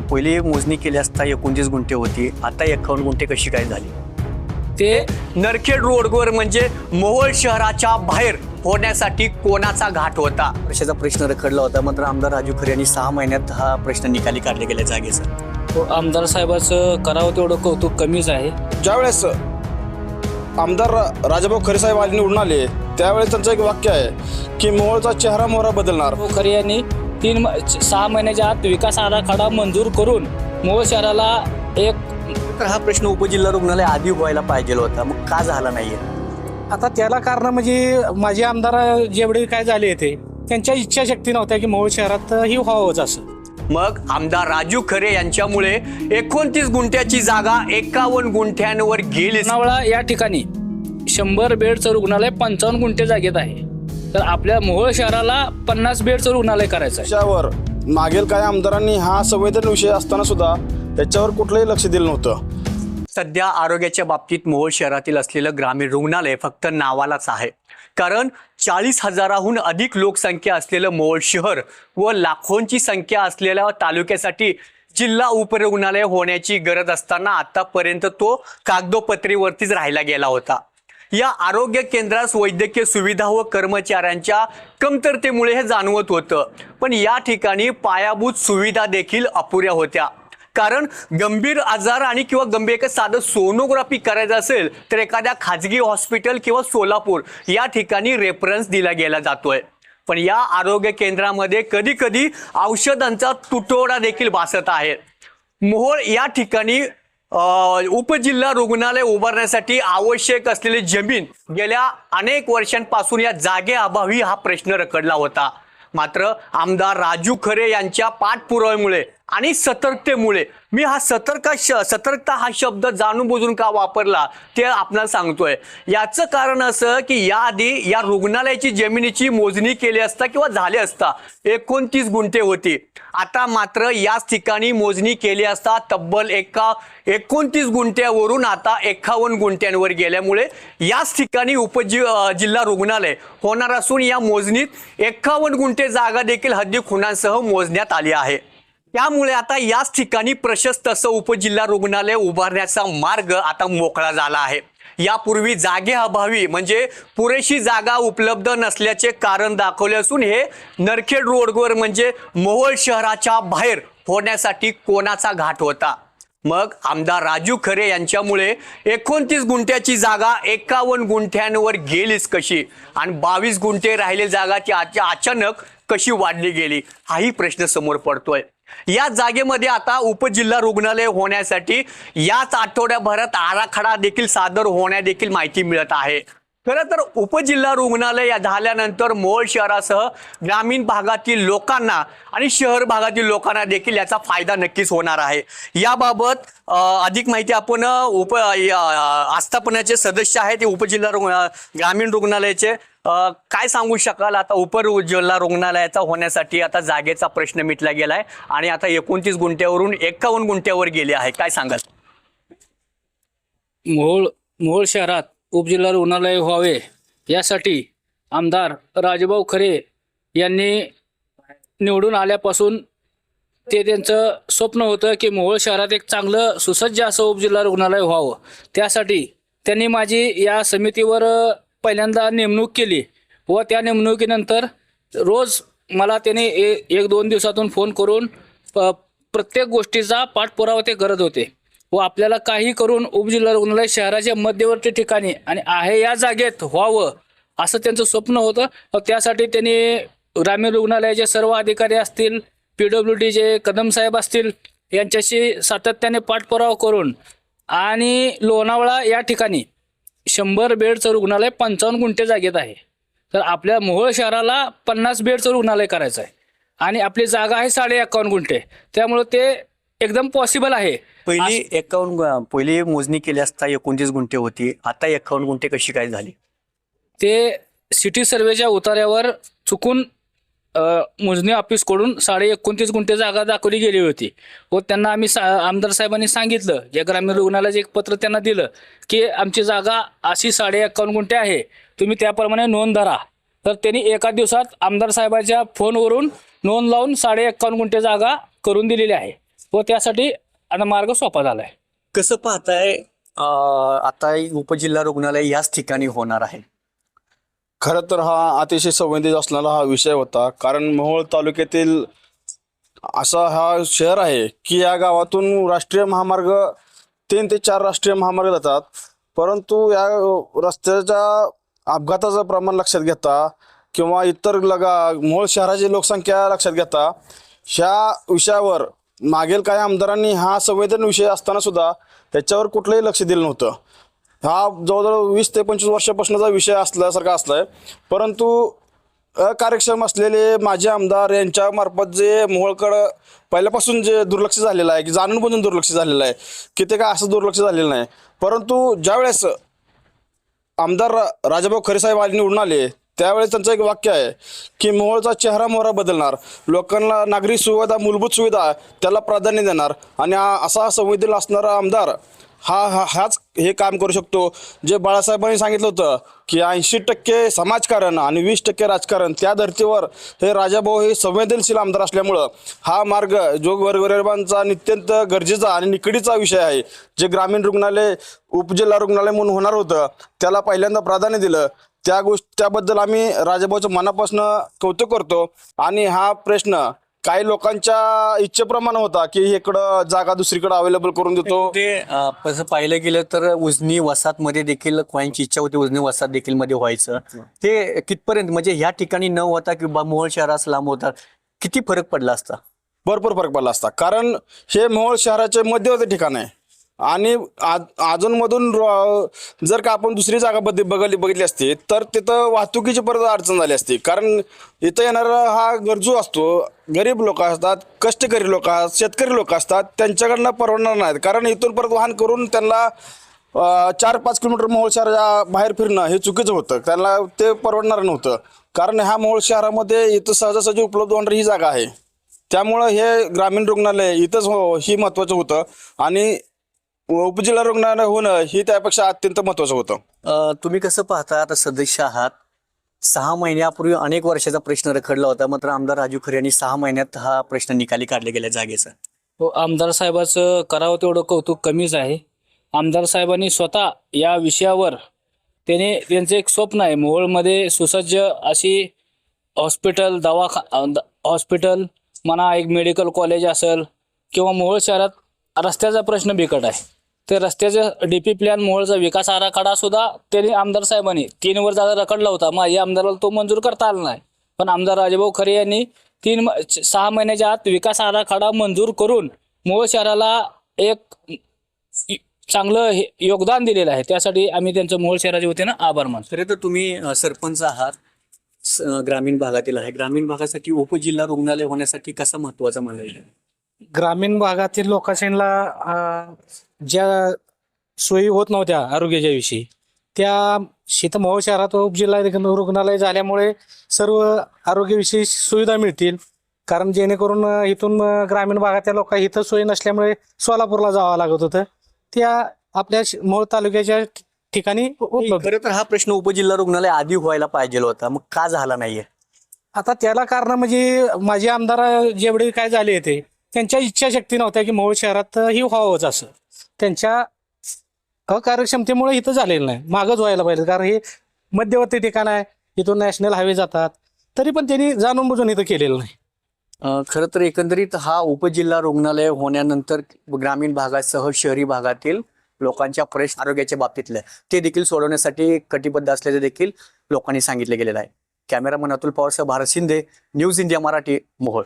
पहिली मोजणी केली असता एकोणतीस गुंठे होती. आता एकावन्न गुंठे कशी काय झाली? ते नरखेड रोडवर म्हणजे मोहोळ शहराच्या बाहेर होण्यासाठी कोणाचा घाट होता? वर्षाचा प्रश्न रखडला होता. मात्र आमदार राजू खरे यांनी सहा महिन्यात हा प्रश्न निकाली काढले गेल्या जागेचा आमदार साहेबाचं करावं तेवढं कौतुक कमीच आहे. ज्यावेळेस आमदार राजाभाऊ खरे साहेब आज निवडून आले त्यावेळेस त्यांचं एक वाक्य आहे की मोहोळचा चेहरा मोहरा बदलणार. खरे यांनी तीन म- सहा महिन्याच्या आत विकास आराखडा मंजूर करून मोहोळ शहराला एक तर हा प्रश्न उपजिल्हा रुग्णालय आधी व्हायला पाहिजे होता. मग का झाला नाहीये? आता त्याला कारण म्हणजे माझे आमदार जेवढे काय झाले ते त्यांच्या इच्छाशक्ती नव्हत्या की मोहोळ शहरात ही व्हावंच असं. मग आमदार राजू खरे यांच्यामुळे एकोणतीस गुंठ्याची जागा एकावन्न गुंठ्यांवर गेली या ठिकाणी शंभर बेडचं रुग्णालय पंचावन्न गुंठे जागेत आहे. तर आपल्या मोहोळ शहराला पन्नास बेडचं रुग्णालय करायचं आहे. त्याच्यावर मागील काही आमदारांनी हा संवेदन विषय असताना सुद्धा त्याच्यावर कुठलंही लक्ष दिलं नव्हतं. सध्या आरोग्याच्या बाबतीत मोहोळ शहरातील असलेलं ग्रामीण रुग्णालय फक्त नावालाच आहे. कारण चाळीस हजाराहून अधिक लोकसंख्या असलेलं मोहोळ शहर व लाखोंची संख्या असलेल्या तालुक्यासाठी जिल्हा उपरुग्णालय होण्याची गरज असताना आतापर्यंत तो कागदोपत्रीवरतीच राहिला गेला होता. या आरोग्य केंद्रास वैद्यकीय सुविधा व कर्मचाऱ्यांच्या कमतरतेमुळे हे जाणवत होतं. पण या ठिकाणी पायाभूत सुविधा देखील अपुऱ्या होत्या. कारण गंभीर आजार आणि किंवा गंभीर एक साधं सोनोग्राफी करायचं असेल तर एखाद्या खाजगी हॉस्पिटल किंवा सोलापूर या ठिकाणी रेफरन्स दिला गेला जातोय. पण या आरोग्य केंद्रामध्ये कधी कधी औषधांचा तुटवडा देखील भासत आहे. मोहोळ या ठिकाणी उपजिल्हा रुग्णालय उभारण्यासाठी आवश्यक असलेली जमीन गेल्या अनेक वर्षांपासून या जागेअभावी हा प्रश्न रखडला होता. मात्र आमदार राजू खरे यांच्या पाठपुराव्यामुळे आणि सतर्कतेमुळे. मी हा सतर्क श सतर्कता हा शब्द जाणून बुजून का वापरला ते आपल्याला सांगतोय. याचं कारण असं की याआधी या रुग्णालयाची जमिनीची मोजणी केली असता किंवा झाली असता एकोणतीस गुंठे होती. आता मात्र याच ठिकाणी मोजणी केली असता तब्बल एका एकोणतीस गुंठ्यावरून आता एकावन्न गुंठ्यांवर गेल्यामुळे याच ठिकाणी उपजि जिल्हा रुग्णालय होणार असून या मोजणीत एकावन्न गुंठे जागा देखील हद्दी खुणांसह मोजण्यात आली आहे. त्यामुळे आता याच ठिकाणी प्रशस्त असं उपजिल्हा रुग्णालय उभारण्याचा मार्ग आता मोकळा झाला आहे. यापूर्वी जागेअभावी म्हणजे पुरेशी जागा उपलब्ध नसल्याचे कारण दाखवले असून हे नरखेड रोडवर म्हणजे मोहोळ शहराच्या बाहेर होण्यासाठी कोणाचा घाट होता? मग आमदार राजू खरे यांच्यामुळे एकोणतीस गुंठ्याची जागा एकावन्न गुंठ्यांवर गेलीच कशी? आणि बावीस गुंठे राहिले जागा ती अचानक कशी वाढली गेली? हाही प्रश्न समोर पडतोय. या जागेमध्ये आता उपजिल्हा रुग्णालय होण्यासाठी याच आठवड्याभरात आराखडा देखील सादर होण्या देखील माहिती मिळत आहे. खरं तर उपजिल्हा रुग्णालय या झाल्यानंतर मोहोळ शहरासह ग्रामीण भागातील लोकांना आणि शहर भागातील लोकांना देखील याचा फायदा नक्कीच होणार आहे. याबाबत अधिक माहिती आपण उप आस्थापनाचे सदस्य आहेत ते उपजिल्हा रुग्ण ग्रामीण रुग्णालयाचे काय सांगू शकाल? आता उपर जिल्हा रुग्णालयाचा होण्यासाठी आता जागेचा प्रश्न मिटला गेलाय आणि आता एकोणतीस गुंठ्यावरून एकावन्न गुंठ्यावर गेले आहे. काय सांगाल? मोहोळ मोहोळ शहरात उपजिल्हा रुग्णालय व्हावे यासाठी आमदार राजभाऊ खरे यांनी निवडून आल्यापासून ते त्यांचं स्वप्न होतं की मोहोळ शहरात एक चांगलं सुसज्ज असं उपजिल्हा रुग्णालय व्हावं. त्यासाठी त्यांनी माझी या समितीवर पहिल्यांदा नेमणूक केली व त्या नेमणुकीनंतर रोज मला त्याने ए- एक दोन दिवसातून फोन करून प्रत्येक गोष्टीचा पाठपुरावा ते करत होते व आपल्याला काही करून उपजिल्हा रुग्णालय शहराच्या मध्यवर्ती ठिकाणी आणि आहे या जागेत व्हावं असं त्यांचं स्वप्न होतं. व त्यासाठी त्यांनी ग्रामीण रुग्णालयाचे सर्व अधिकारी असतील पी डब्ल्यू डीचे कदम साहेब असतील यांच्याशी सातत्याने पाठपुरावा करून आणि लोणावळा या ठिकाणी शंभर बेडचं रुग्णालय पंचावन्न गुंठे जागेत आहे. तर आपल्या मोहोळ शहराला पन्नास बेडचं रुग्णालय करायचं आहे. आणि आपली जागा आहे साडे एकावन्न गुंठे. त्यामुळे ते एकदम पॉसिबल आहे. पहिली एकावन्न पहिली मोजणी केली असता एकोणतीस गुंठे होती. आता एकावन्न गुंठे कशी काय झाली? ते सिटी सर्वेच्या उतार्यावर चुकून मोजणी ऑफिसकडून साडे एकोणतीस गुंठे जागा दाखवली गेली होती. व त्यांना आम्ही सा आमदार साहेबांनी सांगितलं या ग्रामीण रुग्णालयाचं एक पत्र त्यांना दिलं की आमची जागा अशी साडे एकावन्न गुंठे आहे तुम्ही त्याप्रमाणे नोंद धरा. तर त्यांनी एका दिवसात आमदार साहेबांच्या फोनवरून नोंद लावून साडे एकावन्न गुंठे जागा करून दिलेली आहे. व त्यासाठी आता मार्ग सोपा झालाय. कसं पाहताय आता उपजिल्हा रुग्णालय याच ठिकाणी होणार आहे. खरं तर हा अतिशय संवेदित असणारा हा विषय होता. कारण मोहोळ तालुक्यातील असा हा शहर आहे की या गावातून राष्ट्रीय महामार्ग तीन ते चार राष्ट्रीय महामार्ग जातात. परंतु या रस्त्याच्या अपघाताचं प्रमाण लक्षात घेता किंवा इतर लगा मोहोळ शहराची लोकसंख्या लक्षात घेता ह्या विषयावर मागील काही आमदारांनी हा संवेदन विषय असताना सुद्धा त्याच्यावर कुठलंही लक्ष दिलं नव्हतं. हा जवळजवळ वीस ते पंचवीस वर्षापासूनचा विषय असल्यासारखा असलाय. परंतु अकार्यक्षम असलेले माजी आमदार यांच्या मार्फत जे मोहोळकडं पहिल्यापासून जे दुर्लक्ष झालेलं आहे की जाणून बुजून दुर्लक्ष झालेलं आहे की ते काय असं दुर्लक्ष झालेलं नाही. परंतु ज्यावेळेस आमदार रा- राजाभाऊ खरेसाहेब आज निवडून आले त्यावेळेस त्यांचं एक वाक्य आहे की मोहोळचा चेहरा मोहरा बदलणार. लोकांना नागरी सुविधा मूलभूत सुविधा त्याला प्राधान्य देणार. आणि असा संवेदनशील असणारा आमदार हा हा हाच हे काम करू शकतो. जे बाळासाहेबांनी सांगितलं होतं की ऐंशी टक्के समाजकारण आणि वीस टक्के राजकारण त्या धर्तीवर हे राजाभाऊ हे संवेदनशील आमदार असल्यामुळं हा मार्ग जो गरिबांचा नित्यंत गरजेचा आणि निकडीचा विषय आहे. जे ग्रामीण रुग्णालय उपजिल्हा रुग्णालय म्हणून होणार होतं त्याला पहिल्यांदा प्राधान्य दिलं. त्या गोष्ट त्याबद्दल आम्ही राजाभाऊचं मनापासून कौतुक करतो. आणि हा प्रश्न काही लोकांच्या इच्छेप्रमाणे होता की इकडं जागा दुसरीकडे अवेलेबल करून देतो. ते अं, तसं पाहिलं गेलं तर उजनी वसात मध्ये देखील कोणाची इच्छा होती उजनी वसात देखील मध्ये व्हायचं. ते कितपर्यंत म्हणजे ह्या ठिकाणी न होता किंवा मोहोळ शहरास लांब होता किती फरक पडला असता? भरपूर फरक पडला असता. कारण हे मोहोळ शहराचे मध्यवर्ती ठिकाण आहे. आणि अजूनमधून रो- जर का आपण दुसरी जागा बद्दल बघली बघितली असती तर तिथं वाहतुकीची परत अडचण झाली असती. कारण इथं येणारा हा गरजू असतो. गरीब लोक असतात कष्टकरी लोक शेतकरी लोक असतात त्यांच्याकडनं परवडणार नाहीत. कारण इथून परत वाहन करून त्यांना चार पाच किलोमीटर मोहोळ शहराच्या बाहेर फिरणं हे चुकीचं होतं. त्यांना ते परवडणार नव्हतं. कारण ह्या मोहोळ शहरामध्ये इथं सहजासहजी उपलब्ध होणारी ही जागा आहे. त्यामुळं हे ग्रामीण रुग्णालय इथंच हो ही महत्त्वाचं होतं. आणि उपजिल्हा रुग्णालय होणं ही त्यापेक्षा अत्यंत महत्त्वाचं होतं. अं, तुम्ही कसं पाहता आता सदस्य आहात. सहा महिन्यापूर्वी अनेक वर्षाचा प्रश्न रखडला होता. मात्र आमदार राजू खरे यांनी सहा महिन्यात हा प्रश्न निकाली काढले गेल्या जागेचा. हो आमदार साहेबाचं करावं तेवढं कौतुक कमीच आहे. आमदार साहेबांनी स्वतः या विषयावर त्याने त्यांचं एक स्वप्न आहे. मोहोळमध्ये सुसज्ज अशी हॉस्पिटल दवाखा अं, द- हॉस्पिटल म्हणा एक मेडिकल कॉलेज असेल किंवा मोहोळ शहरात रस्त्याचा प्रश्न बिकट आहे. ते रस्त्याचं डी पी प्लॅन मोहोळचा विकास आराखडा सुद्धा त्यांनी आमदार साहेबांनी तीन वर्ष आता रखडला होता. माझ्या आमदाराला तो मंजूर करता आला नाही. पण आमदार राजाभाऊ खरे यांनी तीन सहा महिन्याच्या आत विकास आराखडा मंजूर करून मोहोळ शहराला एक चांगलं हे- योगदान दिलेलं आहे. त्यासाठी आम्ही त्यांचं मोहोळ शहराच्या वतीनं आभार मानतो. खरे तर तुम्ही सरपंच आहात ग्रामीण भागातील आहे. ग्रामीण भागासाठी उपजिल्हा रुग्णालय होण्यासाठी कसं महत्वाचं म्हणायचं ग्रामीण भागातील लोकांना अं, ज्या सोयी होत नव्हत्या आरोग्याच्या विषयी त्या शीतमोह शहरात उपजिल्हा रुग्णालय झाल्यामुळे सर्व आरोग्यविषयी सुविधा मिळतील. कारण जेणेकरून इथून ग्रामीण भागातल्या लोक इथं सोयी नसल्यामुळे सोलापूरला जावं लागत होतं. त्या आपल्या मोहोळ तालुक्याच्या ठिकाणी उपलब्ध. खरं तर हा प्रश्न उपजिल्हा रुग्णालय आधी व्हायला पाहिजे होता. मग का झाला नाहीये? आता त्याला कारण म्हणजे माझे आमदार जेवढे काय झाले ते त्यांच्या इच्छाशक्ती नव्हत्या की मोहोळ शहरात ही व्हावंच असं. त्यांच्या अकार्यक्षमतेमुळे इथं झालेलं नाही. मागच व्हायला पाहिजे. कारण हे मध्यवर्ती ठिकाण आहे. इथून नॅशनल हायवे जातात. तरी पण त्यांनी जाणून बुजून इथं केलेलं नाही. खरं तर एकंदरीत हा उपजिल्हा रुग्णालय होण्यानंतर ग्रामीण भागासह शहरी भागातील लोकांच्या प्रश्न आरोग्याच्या बाबतीतलं ते देखील सोडवण्यासाठी कटिबद्ध असल्याचे देखील लोकांनी सांगितले गेलेलं आहे. कॅमेरामन अतुल पवारसह भारत शिंदे न्यूज इंडिया मराठी मोहोळ.